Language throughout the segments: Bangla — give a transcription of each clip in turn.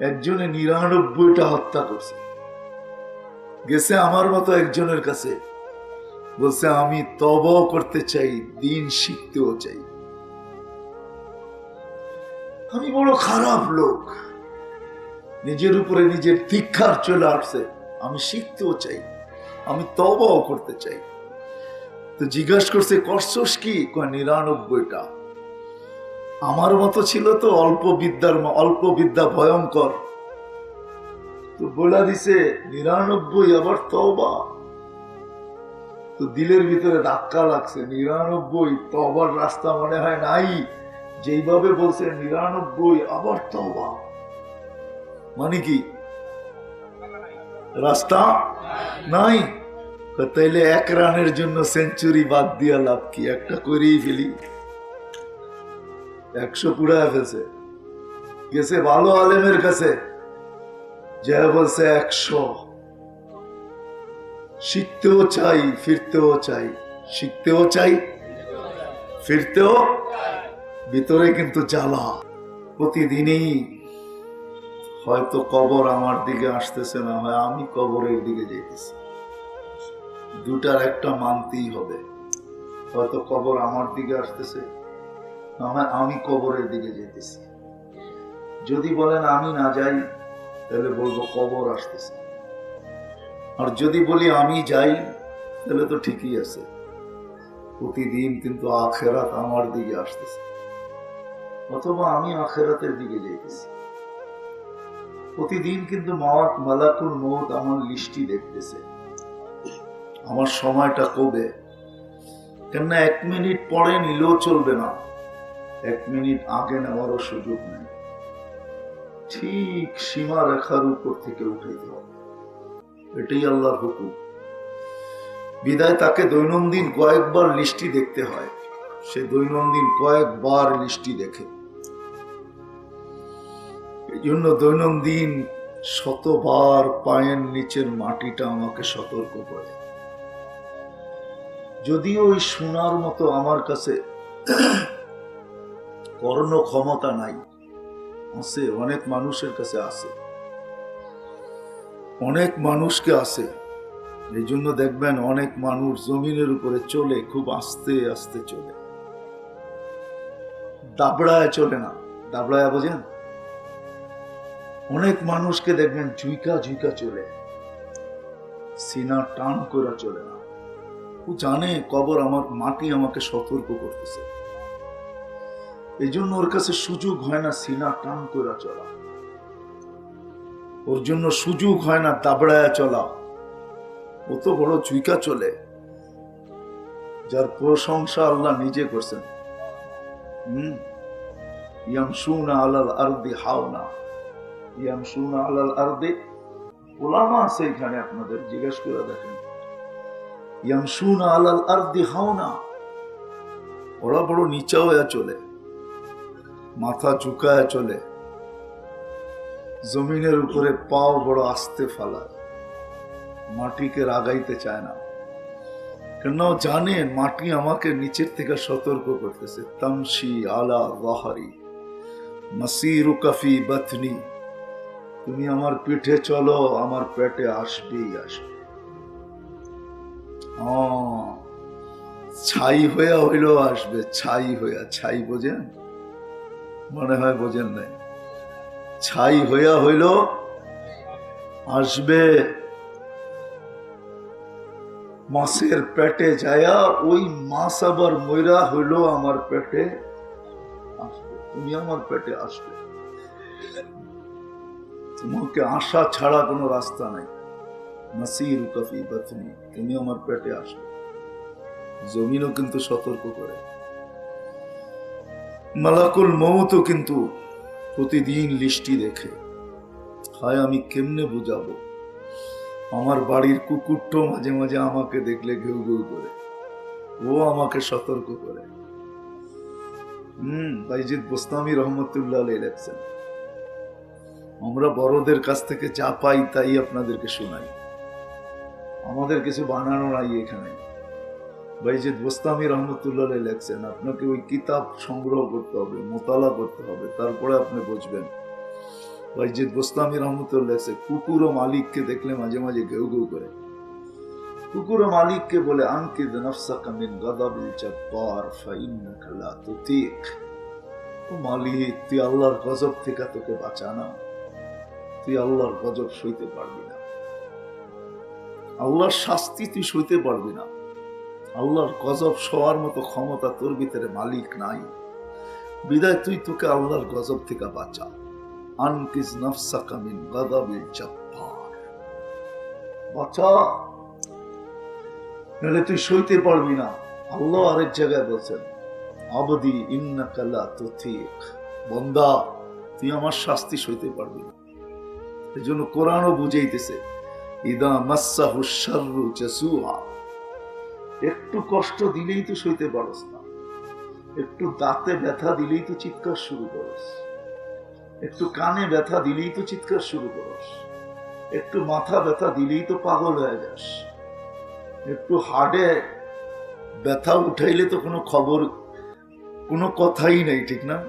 একজনে নিরানব্বইটা হত্যা করছে। গেছে আমার মতো একজনের কাছে। বলছে, আমি তব করতে চাই, দিন শিখতেও চাই। আমি বড় খারাপ লোক। নিজের উপরে নিজের ধিক্ষার চলে আসছে। আমি শিখতেও চাই, আমি তবাও করতে চাই। তো জিজ্ঞাসা করছে, করছস কি? কয়, নিরানব্বইটা। আমার মতো ছিল তো অল্প বিদ্যার অল্প বিদ্যা ভয়ঙ্কর। তো বলে দিছে, নিরানব্বই, আবার তবা তো দিলের ভিতরে ধাক্কা লাগছে, নিরানব্বই তবার রাস্তা মনে হয় নাই। যেইভাবে বলছে, নিরানব্বই, আবার তবা মানে কি? রাস্তা নাই? তাইলে এক রানের জন্য সেঞ্চুরি বাদ দিয়া লাভ কি? একটা করেই ফেলি। একশো পুরায় ফেলছে। গেছে ভালো আলেমের কাছে। যে বলছে একশো। শিখতেও চাই, ফিরতেও চাই। শিখতেও চাই, ফিরতেও ভিতরে কিন্তু জ্বালা। প্রতিদিনই হয়তো কবর আমার দিকে আসতেছে না হয় আমি কবরের দিকে যেতেছি দুটার একটা মানতেই হবে। হয়তো কবর আমার দিকে আসতেছে। হয় আমি কবরের দিকে যেতেছি। যদি বলেন আমি না যাই, তাহলে বলব কবর আসতেছে। আর যদি বলি আমি যাই, তাহলে তো ঠিকই আছে। প্রতিদিন কিন্তু আখেরাত আমার দিকে আসতেছে। অথবা আমি আখেরাতের দিকে যাইতেছি প্রতিদিন কিন্তু মাওয়াত মালাকুল মৌত আমার লিস্টি দেখতেছে। আমার সময়টা কবে? কেননা এক মিনিট পরে নিলেও চলবে না। এক মিনিট আগে নেওয়ারও সুযোগ নেই। ঠিক সীমা রেখার উপর থেকে উঠাইতে হবে। এটাই আল্লাহর হুকুম। বিদায় তাকে দৈনন্দিন কয়েকবার লিস্টি দেখতে হয়। সে দৈনন্দিন কয়েকবার লিস্টি দেখে। এই জন্য দৈনন্দিন শতবার পায়ের নিচের মাটিটা আমাকে সতর্ক করে। যদিও ওই শোনার মতো আমার কাছে কর্ণ ক্ষমতা নাই। আছে, অনেক মানুষের কাছে আছে। অনেক মানুষকে আছে। এই জন্য দেখবেন অনেক মানুষ জমিনের উপরে চলে, খুব আস্তে আস্তে চলে। দাবড়ায় চলে না। দাবড়ায় বোঝেন? অনেক মানুষকে দেখবেন ঝুইকা ঝুইকা চলে। সিনা টান করে চলে না। ও জানে কবর আমার, মাটি আমাকে সতর্ক করতেছে। এই জন্য ওর কাছে সুযোগ হয় না সিনা টান করে চলা। ওর জন্য সুযোগ হয় না দাবড়ায় চলা। ও বড় চুইকা চলে। যার প্রশংসা আল্লাহ নিজে করছেন। হম? ইয়ামসুনা আলাল আরদি হাওনা। ইয়ামসুনা আলাল আরদি ওলামা আছে এখানে আপনাদের, জিজ্ঞেস করে দেখেন। ইয়ামসুনা আলাল আরদি হাওনা। ওরা বড় নিচা হয়ে চলে। মাথা ঝুঁকায় চলে। জমিনের উপরে পাও বড় আস্তে ফালায়। মাটিকে রাগাইতে চায় না। কেন জানে মাটি আমাকে নিচের থেকে সতর্ক করতেছে। তামসি আলা ওয়াহারি মাসিরু কাফি বাথনি তুমি আমার পিঠে চলো, আমার পেটে আসবেই আসবে। ছাই হইয়া হইলেও আসবে, ছাই হইয়া, ছাই বোঝেন? মনে হয় বোঝেন নাই। ছাই হইয়া হইল, আসবে মাছের পেটে যায়া ওই মাছ আবার ময়রা হইল আমার পেটে আসবে, তুমি আমার পেটে আসবে। তোমাকে আশা ছাড়া কোনো রাস্তা নাই। মাসির কফি বাথনি তুমি আমার পেটে আসবে। জমিনও কিন্তু সতর্ক করে। মালাকুল মৌতও কিন্তু প্রতিদিন লিস্টি দেখে। হায়, আমি কেমনে বুঝাবো? আমার বাড়ির কুকুরটাও মাঝে মাঝে আমাকে দেখলে ঘেউ ঘেউ করে। ও আমাকে সতর্ক করে। হম বাইজিদ বোস্তামি রহমতুল্লাহ লেখছেন। আমরা বড়দের কাছ থেকে যা পাই তাই আপনাদেরকে শোনাই। আমাদের কিছু বানানো নাই এখানে। বাইজিদ বোস্তামি রহমতুল্লাহ লেখছেন, আপনাকে ওই কিতাব সংগ্রহ করতে হবে, মোতালা করতে হবে, তারপরে আপনি বুঝবেন। ওয়াইজিদ গোস্তামি রহমতুল্লাহ লেখছে, কুকুর ও মালিককে দেখলে মাঝে মাঝে ঘেউ ঘেউ করে। কুকুর ও মালিককে বলে, আনকিদ নফসাকা মিন গাদাবিল জব্বার, ফাইন্নাকা লা তুতিক। ও মালিক, তুই আল্লাহর গজব থেকে তোকে বাঁচানা তুই আল্লাহর গজব সইতে পারবি না। আল্লাহর শাস্তি তুই সইতে পারবি না। আল্লাহর গজব সবার মতো ক্ষমতা তোর ভিতরে মালিক নাই। বিদায়, তুই তোকে আল্লাহর গজব থেকে বাঁচা। আনকিস নফসাকা মিন গাদাবিল জব্বার। বাঁচা। নাহলে তুই সইতে পারবি না। আল্লাহ আরেক জায়গায় বলছেন, আবদি ইন্নাকা লা তুতিক বন্দা, তুই আমার শাস্তি সইতে পারবি না। এই জন্য কোরআনও বুঝাইতেছে, ইদা মাসাহু জাসুআ একটু কষ্ট দিলেই তো সইতে পারস না। একটু দাঁতে ব্যথা দিলেই তো চিৎকার শুরু করস। একটু কানে ব্যথা দিলেই তো চিৎকার শুরু করস। একটু মাথা ব্যথা দিলেই তো পাগল হয়ে যাস। একটু হাড়ে ব্যথা উঠাইলে তো কোনো খবর, কোনো কথাই নেই, ঠিক না?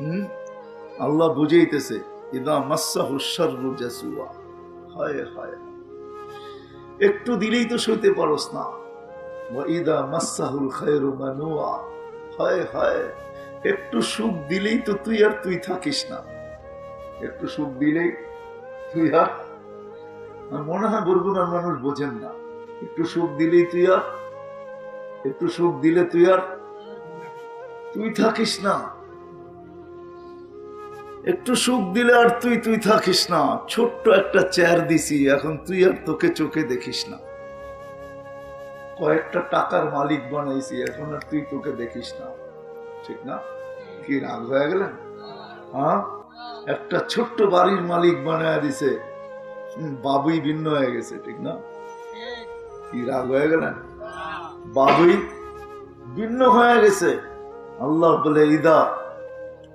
হুম? আল্লাহ বুঝাইতেছে, ইদা মাসা হুসার জাসুয়া। হায় হায়। একটু দিলেই তো সইতে পারস না। ওয়াইদা মাসাহুল খায়রু মানুয়া। হায় হায়, একটু সুখ দিলেই তো তুই আর তুই থাকিস না। একটু সুখ দিলেই তুই আর আর মনে হয় বরগুনার মানুষ বোঝেন না। একটু সুখ দিলেই তুই আর, একটু সুখ দিলে তুই আর তুই থাকিস না। একটু সুখ দিলে আর তুই তুই থাকিস না। ছোট্ট একটা চেয়ার দিছি, এখন তুই আর তোকে চোখে দেখিস না। কয়েকটা টাকার মালিক বানাইছি, এখন আর তুই তোকে দেখিস না। ঠিক না? কি রাগ হয়ে গেলেন? হ্যাঁ? একটা ছোট্ট বাড়ির মালিক বানায় দিছে। বাবুই ভিন্ন হয়ে গেছে, ঠিক না? কি রাগ হয়ে গেলেন? বাবুই ভিন্ন হয়ে গেছে। আল্লাহ বলে, ইদা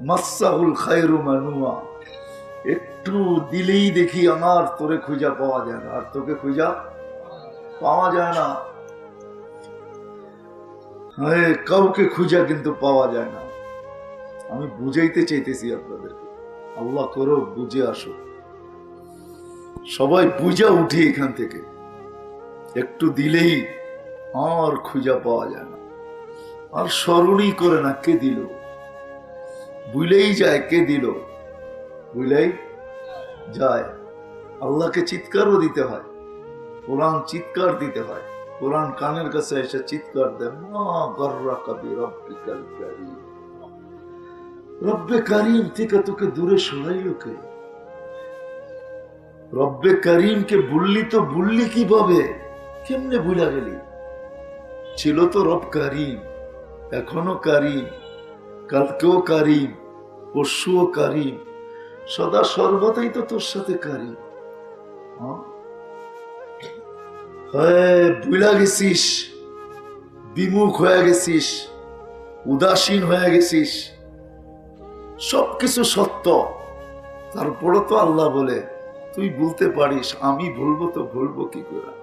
মাসাহুল খায়রু মানুয়া। একটু দিলেই দেখি আমার তোরে খুঁজা পাওয়া যায় না, আর তোকে খুঁজা পাওয়া যায় না। কাউকে খুঁজা কিন্তু পাওয়া যায় না। আমি বুঝাইতে চাইতেছি আপনাদেরকে। আল্লাহ করো বুঝে আসো সবাই বুঝা উঠি এখান থেকে। একটু দিলেই আর খুঁজা পাওয়া যায় না। আর স্মরণই করে না কে দিল। ভুলেই যায় কে দিল। ভুলেই যায়। আল্লাহকে চিৎকারও দিতে হয়। কোরআন চিৎকার দিতে হয়। কোরআন কানের কাছে এসে চিৎকার কারীম। রব্বে কারিম থেকে তোকে দূরে সরাইল কে? রব্বে কারিমকে বললি তো বললি কীভাবে? কেমনে ভুলা গেলি? ছিল তো রব কারিম, এখনও কারিম, কালকেও কারিম, পরশুও কারিম, সদা সর্বদাই তো তোর সাথে কারিম। হ্যাঁ? হ্যাঁ ভুলা গেছিস, বিমুখ হয়ে গেছিস, উদাসীন হয়ে গেছিস। সবকিছু সত্য তারপরে তো আল্লাহ বলে, তুই বলতে পারিস, আমি ভুলবো তো ভুলবো কি করে?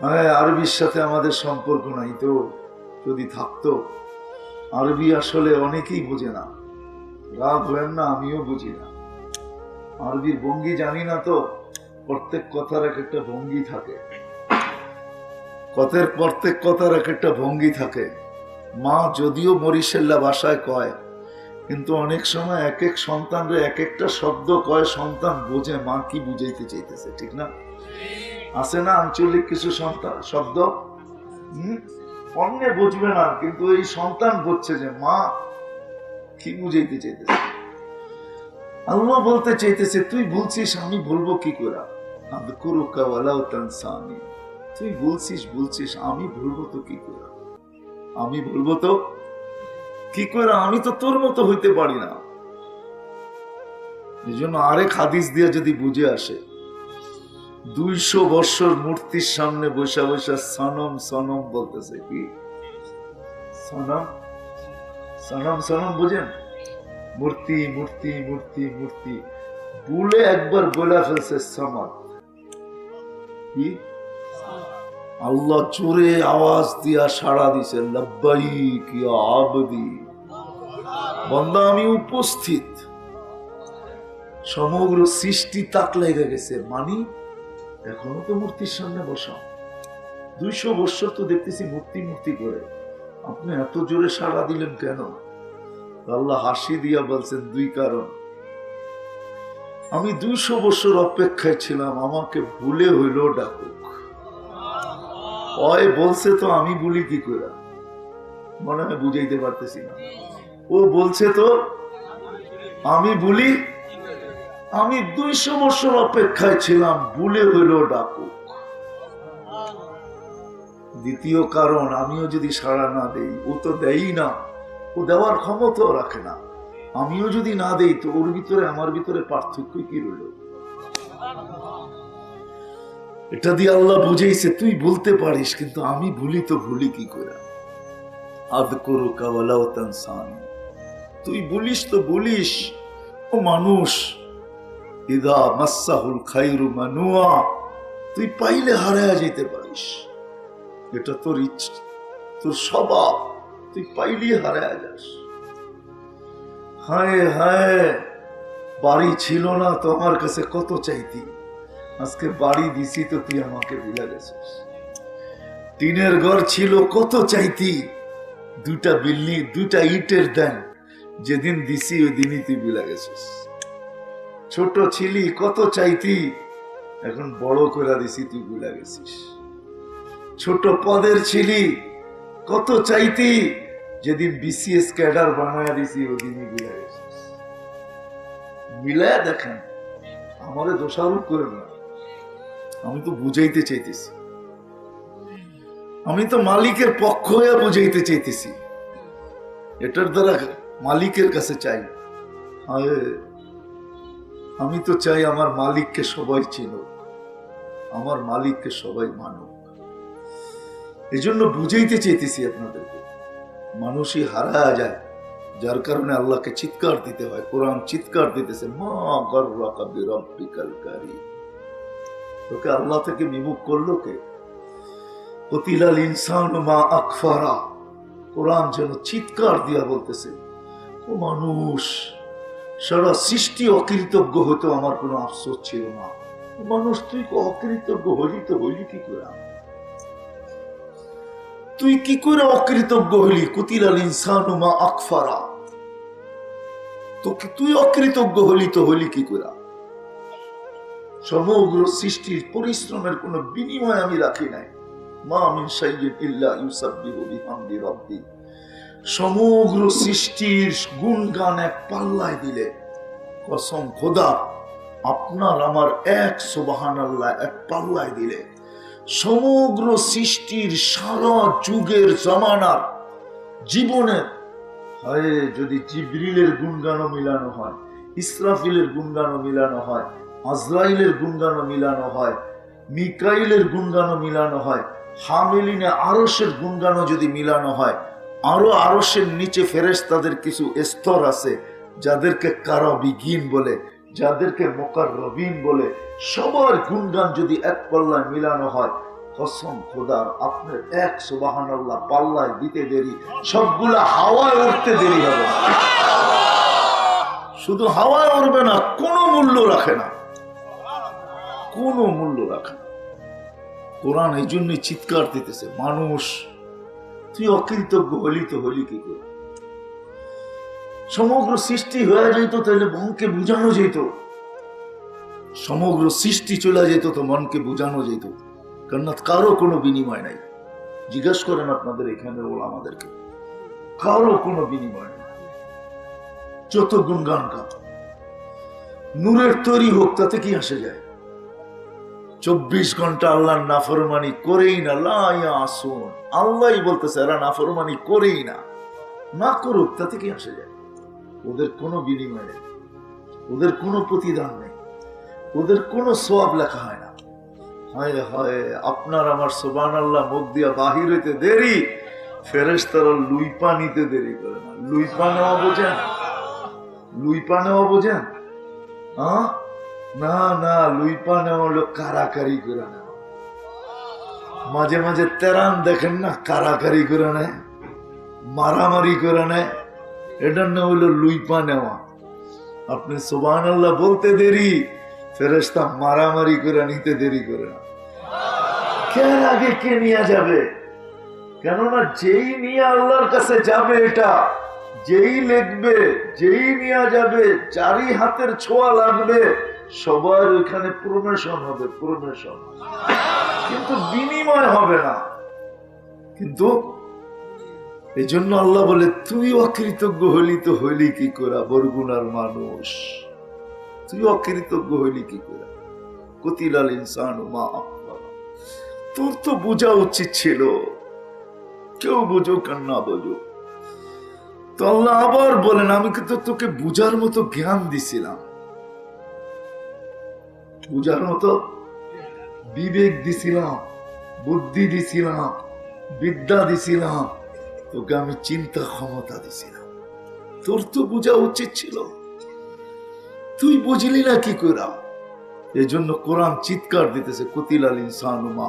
হ্যাঁ আরবির সাথে আমাদের সম্পর্ক নাই তো, যদি থাকতো। আরবি আসলে অনেকেই বোঝে না। রাগ হলেন না, আমিও বুঝি না। আরবির ভঙ্গি জানি না তো। প্রত্যেক কথার এক একটা ভঙ্গি থাকে। কথার প্রত্যেক কথার এক একটা ভঙ্গি থাকে। মা যদিও মরিশেল্লা ভাষায় কয়, কিন্তু অনেক সময় এক এক সন্তানরে এক একটা শব্দ কয়, সন্তান বোঝে, মা কি বুঝাইতে চাইতেছে, ঠিক না? আছে না আঞ্চলিক কিছু সন্তান শব্দ? অন্যে বুঝবে না, কিন্তু এই সন্তান বুঝছে যে মা কি বুঝাইতে চাইতেছে। আল্লাহ বলতে চাইতেছে, তুই বলছিস আমি বলব কি করে? তুই বলছিস বলছিস, আমি বলব তো কি আমি বলব তো কি আমি তো তোর মতো হইতে পারি না। এই জন্য আরেক হাদিস দিয়ে যদি বুঝে আসে, দুইশো বছর মূর্তির সামনে বসে বসে সনম সনম বলতেছে কি? সনম? সনম সনম বুঝেন? মূর্তি মূর্তি মূর্তি মূর্তি। বলে একবার বলে ফেলছে সমাদ। কি? আল্লাহ চোরে আওয়াজ দিয়া সাড়া দিছে, লব্বাইক ইয়া আবদি। বন্দা, আমি উপস্থিত। সমগ্র সৃষ্টি তাক লেগে গেছে। মানি, এখনও তো মূর্তির সামনে বসা। দুইশো বৎসর তো দেখতেছি মূর্তি মূর্তি করে। আপনি এত জোরে সাড়া দিলেন কেন? আল্লাহ হাসি দিয়া বলছেন, দুই কারণ। আমি দুইশো বছর অপেক্ষায় ছিলাম, আমাকে ভুলে হইল ডাকুক। অয়, বলছে তো, আমি বলি কি করে মনে হয় বুঝাইতে পারতেছি না। ও বলছে তো, আমি বলি আমি দুইশো বছর অপেক্ষায় ছিলাম, ভুলে হইল ডাকুক। দ্বিতীয় কারণ, আমিও যদি সাড়া না দেই, ও তো দেয়ই না। ও দেওয়ার ক্ষমতাও রাখে না। আমিও যদি না দেই, তো ওর ভিতরে, আমার ভিতরে পার্থক্য কি রইল? এটা দিয়ে আল্লাহ বুঝেইছে, তুই বলতে পারিস, কিন্তু আমি ভুলি তো ভুলি কি করে? আদ করো তুই বলিস তো বলিস, ও মানুষ মানুয়া, তুই পাইলে হারায়া যেতে পারিস। এটা তোর ইচ্ছা, তোর স্বভাব। তুই পাইলি হারায়া যাস। হায় হায়, বাড়ি ছিল না তো আমার কাছে কত চাইতি? আজকে বাড়ি দিছি তো তুই আমাকে বিলা গেছিস। টিনের ঘর ছিল কত চাইতি? দুটা বিল্ডিং দুটা ইটের দেন, যেদিন দিছি ওই দিনই তুই বিলা গেছিস। ছোট ছিলি, কত চাইতি? এখন বড় করে দিছি তুই বিলা গেছিস। ছোট পদের ছিলি কত চাইতি? যেদিন বিসিএস ক্যাডার বানায় দিছি ওই দিনই বিলা গেছিস মিলায় দেখেন, আমারে দোষারোপ করে না। আমি তো বুঝাইতে চাইতেছি। আমি তো মালিকের পক্ষ হয়ে বুঝাইতে চাইতেছি। এটার দ্বারা মালিকের কাছে চাই। আমি তো চাই আমার মালিককে সবাই চিনুক। আমার মালিককে সবাই মানুক। এই জন্য বুঝাইতে চাইতেছি আপনাদেরকে। মানুষই হারা যায়, যার কারণে আল্লাহকে চিৎকার দিতে হয়, কোরআন চিৎকার দিতেছে, মা তোকে আল্লাহ থেকে বিমুখ করল কে? কতিলাল ইনসান মা আকফারা। কোরআন যেন চিৎকার দিয়া বলতেছে, ও মানুষ, সারা সৃষ্টি অকৃতজ্ঞ হতো আমার কোনো আফসোস ছিল না। মানুষ, তুই অকৃতজ্ঞ হইলি তো হইলি কি করে তুই কি করে অকৃতজ্ঞ হইলি কুতিলাল ইনসান মা আকফারা। তোকে তুই অকৃতজ্ঞ হলি তো হলি কি করে? সমগ্র সৃষ্টির পরিশ্রমের কোনো বিনিময় আমি রাখি নাই। মা মিন শাইইন ইল্লা ইউসাব্বিহু বিহামদি রাব্বি। সমগ্র সৃষ্টির গুণগান এক পাল্লায় দিলে, কসম খোদা, আপনার আমার এক সুবাহান আল্লাহ এক পাল্লায় দিলে। সমগ্র সৃষ্টির সারা যুগের জমানার জীবনের হয়, যদি জিবরিলের গুণগানও মিলানো হয়, ইসরাফিলের গুণগানও মিলানো হয়, আজরাইলের গুণগানও মিলানো হয়, মিকাইলের গুণগানও মিলানো হয়, হামিলিনে আরসের গুণগানও যদি মিলানো হয়, আরও আরসের নিচে ফেরেস তাদের কিছু স্তর আছে, যাদেরকে কারাবিগিন বলে যাদেরকে মোকার রবিন বলে সবার গুণগান যদি এক পাল্লায় মিলানো হয়, কসম খোদার আপনার এক সুবাহান পাল্লায় দিতে দেরি, সবগুলা হাওয়ায় উঠতে দেরি হবে শুধু হাওয়ায় উঠবে না, কোনো মূল্য রাখে না। কোনো মূল্য রাখে না। কোরআন এই জন্যই চিৎকার দিতেছে, মানুষ, তুই অকৃতজ্ঞ হলি তো হলি কি করে? সমগ্র সৃষ্টি হয়ে যেত তাহলে মনকে বুঝানো যেত সমগ্র সৃষ্টি চলে যেত তো মনকে বুঝানো যেত কেননা কারও কোনো বিনিময় নাই। জিজ্ঞেস করেন আপনাদের এখানে ওলা আমাদেরকে। কারও কোনো বিনিময় নেই। যত গুণগান গান নূরের তৈরি হোক, তাতে কি আসে যায়? চব্বিশ ঘণ্টা আল্লাহর নাফরমানি করেই না লাইয়া আসুন আল্লাহই বলতেছে, এরা নাফরমানি করেই না। না করুক, তাতে কি আসে যায়? ওদের কোনো বিনিময় নেই। ওদের কোনো প্রতিদান নেই। ওদের কোনো সোয়াব লেখা হয় না। হায় হায়, আপনার আমার সোবান আল্লাহ মুখ দিয়া বাহির হইতে দেরি ফেরেস তারা লুই পানিতে দেরি করে না। লুই পা নেওয়া বোঝেন লুই পা নেওয়া বোঝেন হ্যাঁ না না, লুই পা নেওয়া হলো কারাকারি করে না। মাঝে মাঝে তেরান দেখেন না কারাকারি করে নেয়, মারামারি করে নেয়। এটার নাম হইল লুইপা নেওয়া। আপনি সুবান আল্লাহ বলতে দেরি ফেরেস্তা মারামারি করে নিতে দেরি করে না। কেন আগে কে নিয়ে যাবে? কেননা যেই নিয়ে আল্লাহর কাছে যাবে এটা, যেই লিখবে, যেই নিয়ে যাবে চারি হাতের ছোঁয়া লাগবে, সবার ওইখানে প্রমেশন হবে প্রমেশন কিন্তু বিনিময় হবে না। কিন্তু এই জন্য আল্লাহ বলে, তুই অকৃতজ্ঞ হইলি তো হইলি কি করা বরগুনার মানুষ? তুই অকৃতজ্ঞ হইলি কি করা? কতিলাল ইনসান মা তোর তো বোঝা উচিত ছিল। কেউ বুঝো আর না বোঝো তো আল্লাহ আবার বলেন, আমি কিন্তু তোকে বুঝার মতো জ্ঞান দিছিলাম? বুঝার মতো বিবেক দিছিলাম, বুদ্ধি দিছিলাম, বিদ্যা দিছিলাম তোকে আমি চিন্তা ক্ষমতা দিছিলাম তোর তো বোঝা উচিত ছিল। তুই বুঝলি না কি করা এই জন্য কোরআন চিৎকার দিতেছে, কতিলাল ইনসান মা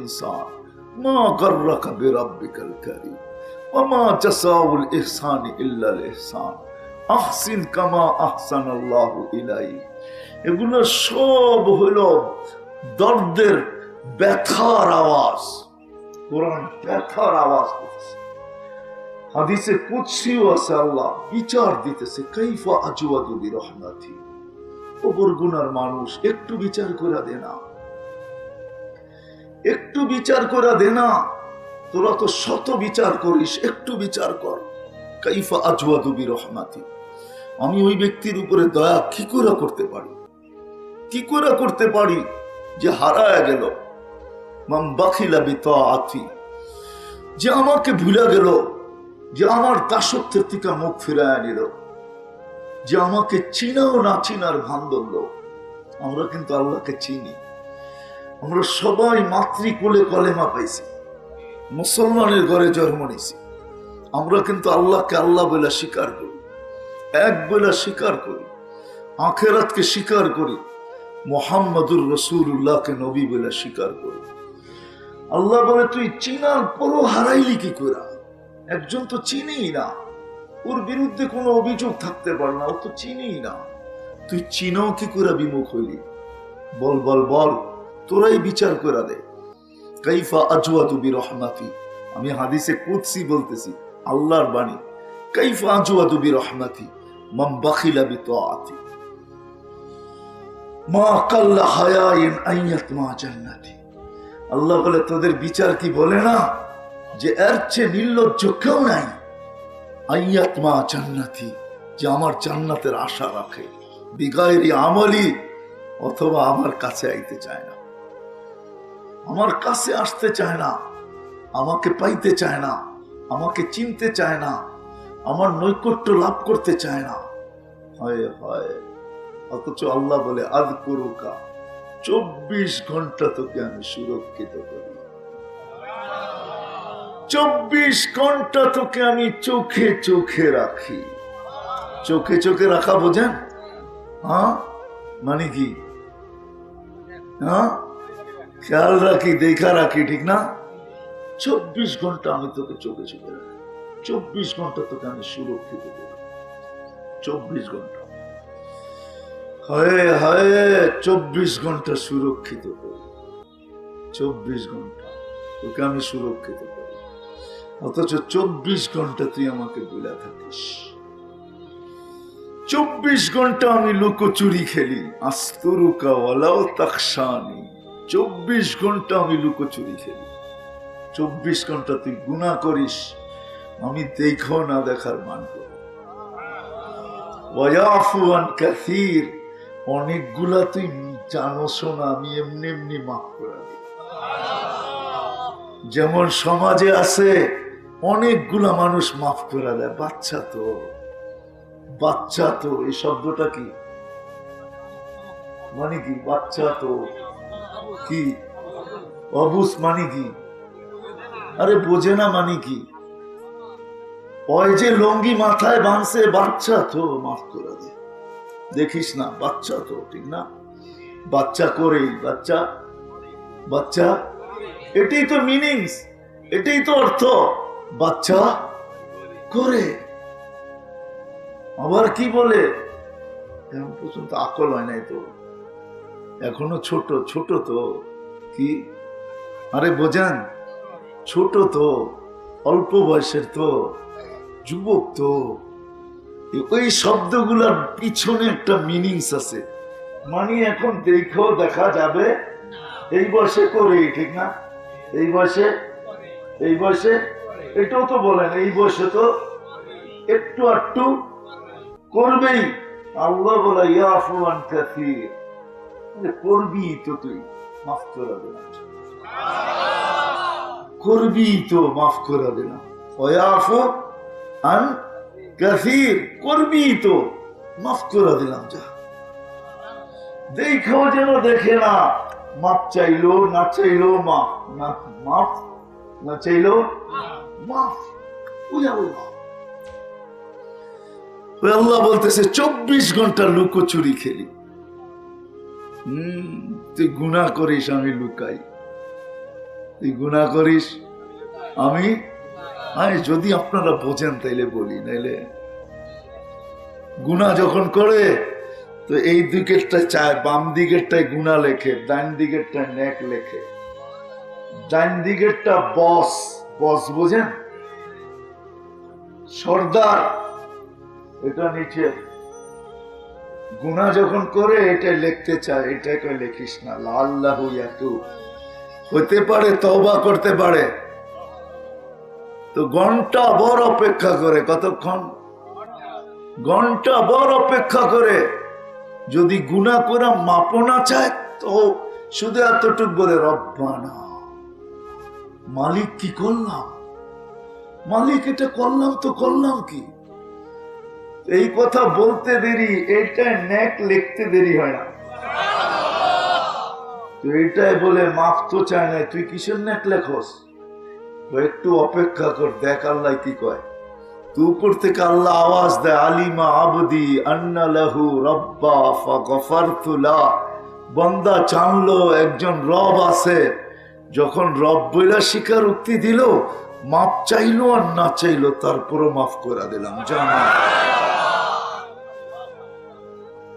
ইনসান, মা ইহসানি ইহসান। আহসিন কামা আহসানাল্লাহু ইলাইক এগুলো সব হলো দর্দের ব্যথার আওয়াজ। কোরআন ব্যথার আওয়াজ হাদিসে কুৎসিও আছে, আল্লাহ বিচার দিতেছে, কাইফা আজওয়াদু বিরহমাতি। ওপর গুনার মানুষ একটু বিচার করে দে না। একটু বিচার করে দে না, তোরা তো শত বিচার করিস, একটু বিচার কর। কাইফা আজওয়াদু বিরহমাতি। আমি ওই ব্যক্তির উপরে দয়া কি করে করতে পারি? কি করে করতে পারি যে হারায় গেল? যে আমাকে ভুলে গেল, যে আমার দাসত্বের থেকে মুখ ফিরায় নিল, যে আমাকে চিনাও না চিনার ভান ধরল, আমরা কিন্তু আল্লাহকে চিনি। আমরা সবাই মাতৃকুলে কলেমা পাইছি, মুসলমানের ঘরে জন্ম নিছি আমরা কিন্তু আল্লাহকে আল্লাহ বলে স্বীকার করি, এক বলে স্বীকার করি, আখেরাতকে স্বীকার করি, মোহাম্মদুর রসুল্লাহকে নবী বলে স্বীকার করি। আল্লাহ বলে, তুই চিনার পরও হারাইলি কি করা একজন তো চিনি না। ওর বিরুদ্ধে কোনো অভিযোগ থাকতে পারে না, ও তো চিনি না। তুই চিনাও কি করে বিমুখ হইলি? বল বল বল, তোরাই বিচার করে দে। কাইফা আজওয়া তুবি রহমাতি আমি হাদিসে কুৎসি বলতেছি, আল্লাহর বাণী। কাইফা আজওয়া তুবি রহমাতি মাম বাখিলা বি মা কাল্লা হায়াইন আইয়াত মা জান্নাতি। আল্লাহ বলে, তোদের বিচার কি বলে না যে এর চেয়ে নির্লজ্জ কেউ নাই? আইয়াত মা জান্নাতি, যে আমার জান্নাতের আশা রাখে। বিগায়েরি আমলি, অথবা আমার কাছে আইতে চায় না। আমার কাছে আসতে চায় না, আমাকে পাইতে চায় না, আমাকে চিনতে চায় না, আমার নৈকট্য লাভ করতে চায় না। হয় হয়। অথচ আল্লাহ বলে আদ করুকা চব্বিশ ঘণ্টা তোকে আমি সুরক্ষিত করি। চব্বিশ ঘণ্টা তোকে আমি চোখে চোখে রাখি। চোখে চোখে রাখা বোঝেন? হ্যাঁ? মানে কি? হ্যাঁ? খেয়াল রাখি, দেখা রাখি, ঠিক না? চব্বিশ ঘণ্টা আমি তোকে চোখে চোখে রাখি। চব্বিশ ঘণ্টা তোকে আমি সুরক্ষিত করি। চব্বিশ ঘণ্টা। হায় হায়, চব্বিশ ঘণ্টা সুরক্ষিত করি। চব্বিশ ঘণ্টা তোকে আমি সুরক্ষিত করি। অথচ চব্বিশ ঘণ্টা তুই আমাকে বলে থাকিস। চব্বিশ ঘণ্টা আমি লুকোচুরি খেলি। আস্তরুকা ওয়ালাও তাকসানি চব্বিশ ঘণ্টা আমি লুকোচুরি খেলি। চব্বিশ ঘণ্টা তুই গুণা করিস, আমি দেখো না দেখার মান করি। অনেকগুলা তুই জানো না আমি এমনি এমনি মাফ করে যেমন সমাজে আছে, অনেকগুলা মানুষ মাফ করে দেয়। বাচ্চা তো বাচ্চা তো, এই শব্দটা কি? মানে কি? বাচ্চা তো, কি? অবুস মানে কি? আরে বোঝে না মানে কি? ওই যে লঙ্গি মাথায় বাঁধছে, বাচ্চা তো মাফ করে দে দেখিস না, বাচ্চা তো ঠিক না। বাচ্চা করেই, বাচ্চা বাচ্চা, এটাই তো মিনিংস এটাই তো অর্থ। বাচ্চা করে। আবার কি বলে? এখন পর্যন্ত আকল হয় নাই তো। এখনও ছোট ছোট তো। কি? আরে বোঝান, ছোট তো, অল্প বয়সের তো, যুবক তো। ওই শব্দগুলোর পিছনে একটা মিনিংস আছে। মানে এখন দেখো দেখা যাবে, এই বয়সে করে, ঠিক না? এই বয়সে এই বয়সে, এটাও তো বলেন, এই বয়সে তো একটু একটু করবেই। আল্লাহ বলে ইয়াফুয়ান কাসির। করবি তো তুই, মাফ করে দিলাম করবি তো, মাফ করে দিলাম ওয়াফু আন কাসির করবি তো। মাফ করে দিলাম, যা। দেখো যেন দেখে না। মাপ চাইলো, না চাইলো মাফ না মাফ না চাইলো মাফ আল্লাহ বলতেছে, চব্বিশ ঘণ্টা লুকোচুরি খেলি। হম, তুই গুণা করিস, আমি লুকাই। তুই গুণা করিস, আমি আয় যদি আপনারা বোঝেন, তাইলে বলি, নাইলে গুণা যখন করে, তো এই দিকেরটা চায়, বাম দিকেরটায় গুণা লেখে, ডান দিকেরটা নেক লেখে। ডান দিকেরটা বস বস বোঝেন? সর্দার, এটা নিচে। গুণা যখন করে, এটা লিখতে চায়, এটাকে লেখিস না। আল্লাহ ইয়াতু হতে পারে, তওবা করতে পারে। তো ঘণ্টা বর অপেক্ষা করে, কতক্ষণ? ঘণ্টা বর অপেক্ষা করে। যদি গুণা করে মাপনা চায়, তো শুধু এতটুক বলে, রব্বানা। মালিক কি করলাম? মালিক এটা করলাম তো করলাম কি? এই কথা বলতে দেরি এটা ন্যাক লিখতে দেরি হয় না। তো এটাই বলে মাফ তো চায় না তুই কিসের ন্যাক লেখস? একটু অপেক্ষা কর, দেখ আল্লাহ কি কয়। তুই উপর থেকে আল্লাহ আওয়াজ দেয়, আলিমা আবদি আন্না লাহু রব্বা ফাগফারতু লা। বন্দা জানলো একজন রব আছে, যখন রব বইলা স্বীকার উক্তি দিল, মাপ চাইলো আর না চাইলো, তারপরও মাফ করে দিলাম, জানা।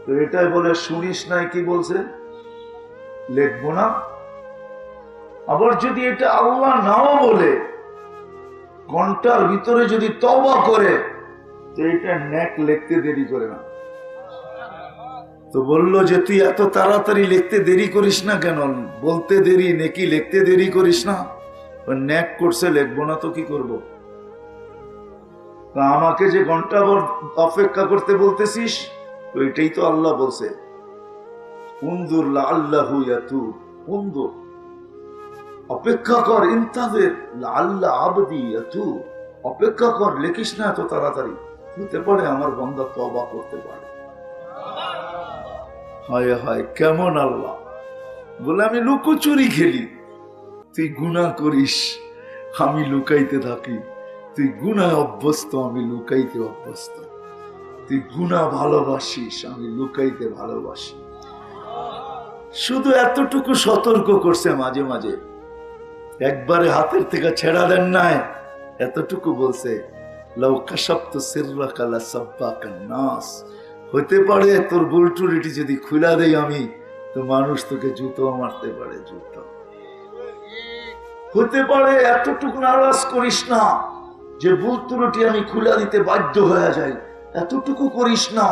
তো এটাই বলে, শুনিস নাই কি বলছে? লিখব না? আবার যদি এটা আল্লাহ নাও বলে, ঘণ্টার ভিতরে যদি তবা করে, তো এটা ন্যাক লিখতে দেরি করে না। তো বলল যে, তুই এত তাড়াতাড়ি লিখতে দেরি করিস না কেন? বলতে দেরি, নাকি লিখতে দেরি করিস না? ন্যাক করছে, লিখব না তো কি করব? তা আমাকে যে ঘণ্টা ভর অপেক্ষা করতে বলতেছিস, তো এটাই তো আল্লাহ বলছে। আল্লাহ ইয়াতু উন্দুর। অপেক্ষা কর ইন্তাদের আল্লাহ আবদি অপেক্ষা কর, লেখিস না এত তাড়াতাড়ি। হতে পারে আমার বন্ধা তবা করতে পারে। হায় হায়, কেমন আল্লাহ। বলে আমি লুকোচুরি খেলি। তুই গুণা করিস, আমি লুকাইতে থাকি। তুই গুণায় অভ্যস্ত, আমি লুকাইতে অভ্যস্ত। তুই গুণা ভালোবাসিস, আমি লুকাইতে ভালোবাসি। শুধু এতটুকু সতর্ক করছে মাঝে মাঝে। একবারে হাতের থেকে ছেড়া দেন নাই। এতটুকু বলছে নাস। হতে পারে তোর যদি খুলা দেই আমি, তো মানুষ তোকে জুতো মারতে পারে, জুতো। হতে পারে এতটুকু নারাজ করিস না, যে বুলতুরুটি আমি খুলা দিতে বাধ্য হয়ে যাই। এতটুকু করিস না,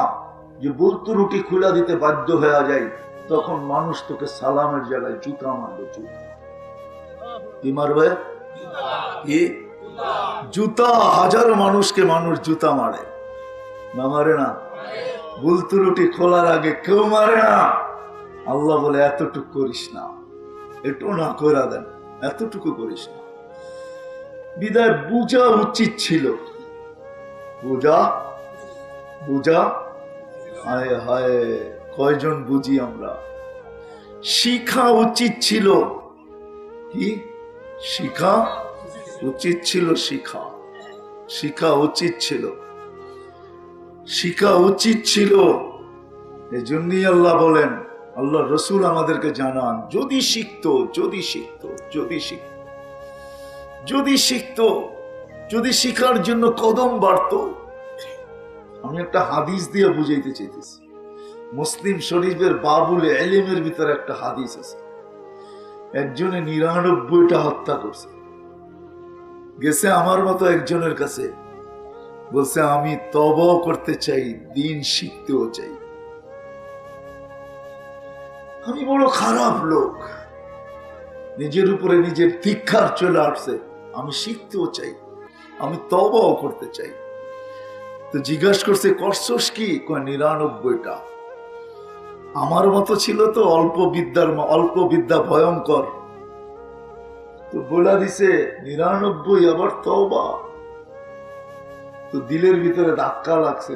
যে বুলতুরুটি খুলা দিতে বাধ্য হয়ে যায় তখন মানুষ তোকে সালামের জায়গায় জুতা মারবে, জুতা। কি মারবে? কি? জুতা। হাজারো মানুষকে মানুষ জুতা মারে। না মারে না? বুলতুরুটি খোলার আগে কেউ মারে না। আল্লাহ বলে, এতটুকু করিস না। একটু না কইরা দেন। এতটুকু করিস না। বিদায়, বুঝা উচিত ছিল। বুঝা? বুঝা? হায় হায়, কয়জন বুঝি আমরা? শিখা উচিত ছিল। কি? শিখা উচিত ছিল শিখা। শিখা উচিত ছিল। শিখা উচিত ছিল। এই জন্যই আল্লাহ বলেন, আল্লাহ রসুল আমাদেরকে জানান, যদি শিখতো যদি শিখতো, যদি শিখত, যদি শিখতো, যদি শিখার জন্য কদম বাড়তো। আমি একটা হাদিস দিয়ে বুঝাইতে চাইতেছি। মুসলিম শরীফের বাবুল এলিমের ভিতরে একটা হাদিস আছে। একজনে নিরানব্বইটা হত্যা করছে। গেছে আমার মতো একজনের কাছে। বলছে, আমি তব করতে চাই, দিন শিখতেও চাই। আমি বড় খারাপ লোক। নিজের উপরে নিজের ধিক্ষার চলে আসছে, আমি শিখতেও চাই, আমি তবাও করতে চাই। তো জিজ্ঞাসা করছে, করছস কি? নিরানব্বইটা। আমার মতো ছিল তো অল্প বিদ্যার অল্প বিদ্যা ভয়ঙ্কর। তো বলা দিছে, নিরানব্বই আবার তো দিলের ভিতরে ধাক্কা লাগছে।